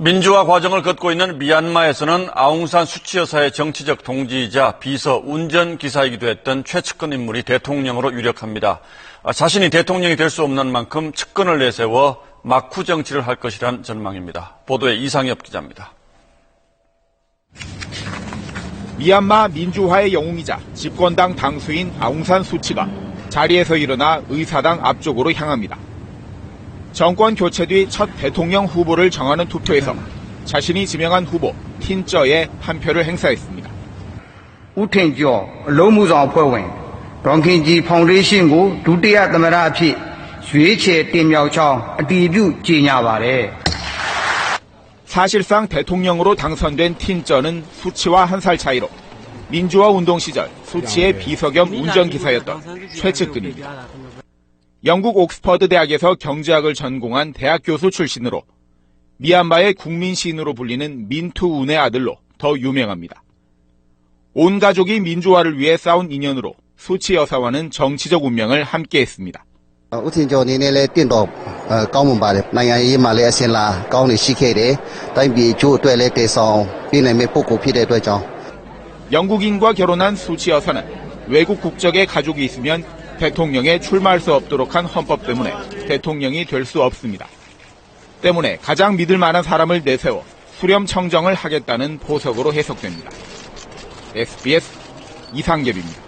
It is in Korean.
민주화 과정을 걷고 있는 미얀마에서는 아웅산 수치 여사의 정치적 동지이자 비서 운전기사이기도 했던 최측근 인물이 대통령으로 유력합니다. 아, 자신이 대통령이 될 수 없는 만큼 측근을 내세워 막후 정치를 할 것이란 전망입니다. 보도에 이상엽 기자입니다. 미얀마 민주화의 영웅이자 집권당 당수인 아웅산 수치가 자리에서 일어나 의사당 앞쪽으로 향합니다. 정권 교체 뒤 첫 대통령 후보를 정하는 투표에서 자신이 지명한 후보 틴저에 한 표를 행사했습니다. ဦးထင်ကျော်အလုံးမှုဆောင်အဖွဲ့ဝင်ဒေါန်ခင်ကြီးဖောင်ဒေးရှင်းကိုဒုတိယသမ္မတအဖြစ်ရွေးချယ်တင်မြှောက်ကြောင်းအတည်ပြုကြေညာပါတယ် 사실상 대통령으로 당선된 틴저는 수치와 한 살 차이로 민주화 운동 시절 수치의 비서 겸 운전기사였던 최측근입니다. 영국 옥스퍼드 대학에서 경제학을 전공한 대학 교수 출신으로 미얀마의 국민 시인으로 불리는 민투운의 아들로 더 유명합니다. 온 가족이 민주화를 위해 싸운 인연으로 수치 여사와는 정치적 운명을 함께했습니다. 영국인과 결혼한 수치 여사는 외국 국적의 가족이 있으면 대통령에 출마할 수 없도록 한 헌법 때문에 대통령이 될 수 없습니다. 때문에 가장 믿을 만한 사람을 내세워 수렴 청정을 하겠다는 보석으로 해석됩니다. SBS 이상엽입니다.